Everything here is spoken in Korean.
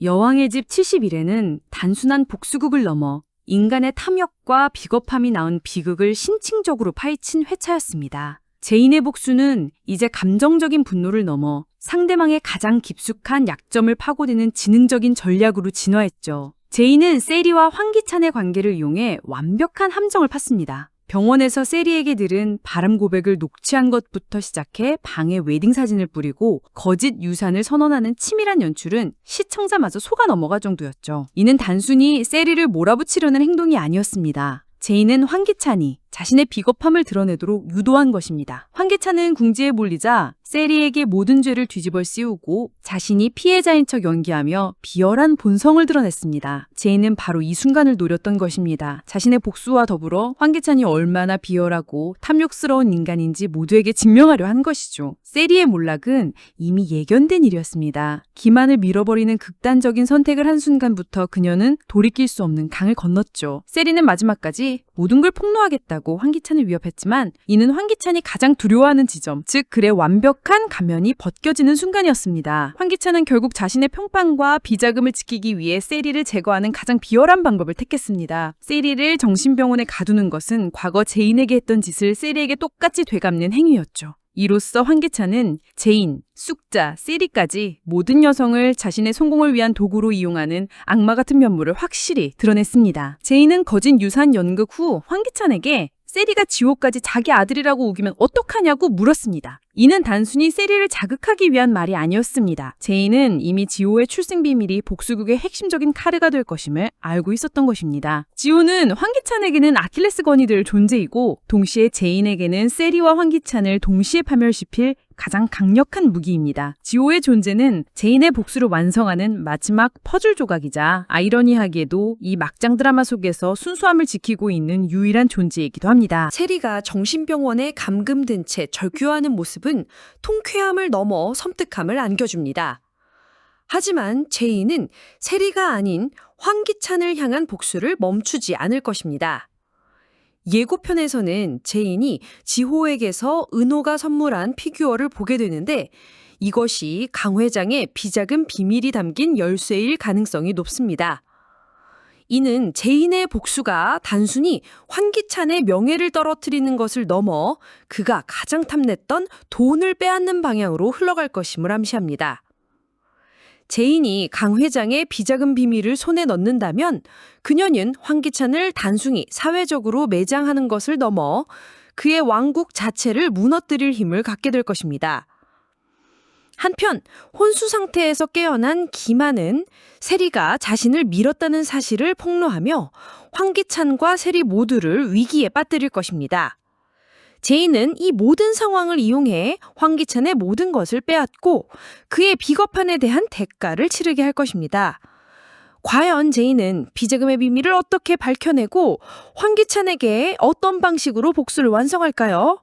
여왕의 집 71에는 단순한 복수극을 넘어 인간의 탐욕과 비겁함이 낳은 비극을 신칭적으로 파헤친 회차였습니다. 제인의 복수는 이제 감정적인 분노를 넘어 상대방의 가장 깊숙한 약점을 파고드는 지능적인 전략으로 진화했죠. 제인은 세리와 황기찬의 관계를 이용해 완벽한 함정을 팠습니다. 병원에서 세리에게 들은 바람 고백을 녹취한 것부터 시작해 방에 웨딩 사진을 뿌리고 거짓 유산을 선언하는 치밀한 연출은 시청자마저 속아 넘어갈 정도였죠. 이는 단순히 세리를 몰아붙이려는 행동이 아니었습니다. 제인은 황기찬이 자신의 비겁함을 드러내도록 유도한 것입니다. 황기찬은 궁지에 몰리자 세리에게 모든 죄를 뒤집어 씌우고 자신이 피해자인 척 연기하며 비열한 본성을 드러냈습니다. 제인은 바로 이 순간을 노렸던 것입니다. 자신의 복수와 더불어 황기찬이 얼마나 비열하고 탐욕스러운 인간인지 모두에게 증명하려 한 것이죠. 세리의 몰락은 이미 예견된 일이었습니다. 기만을 밀어버리는 극단적인 선택을 한 순간부터 그녀는 돌이킬 수 없는 강을 건넜죠. 세리는 마지막까지 모든 걸 폭로하겠다 고 황기찬을 위협했지만 이는 황기찬이 가장 두려워하는 지점, 즉 글의 완벽한 가면이 벗겨지는 순간이었습니다. 황기찬은 결국 자신의 평판과 비자금을 지키기 위해 세리를 제거하는 가장 비열한 방법을 택했습니다. 세리를 정신병원에 가두는 것은 과거 제인에게 했던 짓을 세리에게 똑같이 되갚는 행위였죠. 이로써 황기찬은 제인, 쑥자, 세리까지 모든 여성을 자신의 성공을 위한 도구로 이용하는 악마 같은 면모를 확실히 드러냈습니다. 제인은 거짓 유산 연극 후 황기찬에게 세리가 지호까지 자기 아들이라고 우기면 어떡하냐고 물었습니다. 이는 단순히 세리를 자극하기 위한 말이 아니었습니다. 제인은 이미 지호의 출생 비밀이 복수극의 핵심적인 카르가 될 것임을 알고 있었던 것입니다. 지호는 황기찬에게는 아킬레스건이 될 존재이고 동시에 제인에게는 세리와 황기찬을 동시에 파멸시킬 가장 강력한 무기입니다. 지호의 존재는 제인의 복수를 완성하는 마지막 퍼즐 조각이자 아이러니하게도 이 막장 드라마 속에서 순수함을 지키고 있는 유일한 존재이기도 합니다. 세리가 정신병원에 감금된 채 절규하는 모습은 통쾌함을 넘어 섬뜩함을 안겨줍니다. 하지만 제이는 세리가 아닌 황기찬을 향한 복수를 멈추지 않을 것입니다. 예고편에서는 제인이 지호에게서 은호가 선물한 피규어를 보게 되는데 이것이 강 회장의 비자금 비밀이 담긴 열쇠일 가능성이 높습니다. 이는 제인의 복수가 단순히 황기찬의 명예를 떨어뜨리는 것을 넘어 그가 가장 탐냈던 돈을 빼앗는 방향으로 흘러갈 것임을 암시합니다. 제인이 강 회장의 비자금 비밀을 손에 넣는다면 그녀는 황기찬을 단순히 사회적으로 매장하는 것을 넘어 그의 왕국 자체를 무너뜨릴 힘을 갖게 될 것입니다. 한편 혼수 상태에서 깨어난 기만은 세리가 자신을 밀었다는 사실을 폭로하며 황기찬과 세리 모두를 위기에 빠뜨릴 것입니다. 제인은 이 모든 상황을 이용해 황기찬의 모든 것을 빼앗고 그의 비겁함에 대한 대가를 치르게 할 것입니다. 과연 제인은 비자금의 비밀을 어떻게 밝혀내고 황기찬에게 어떤 방식으로 복수를 완성할까요?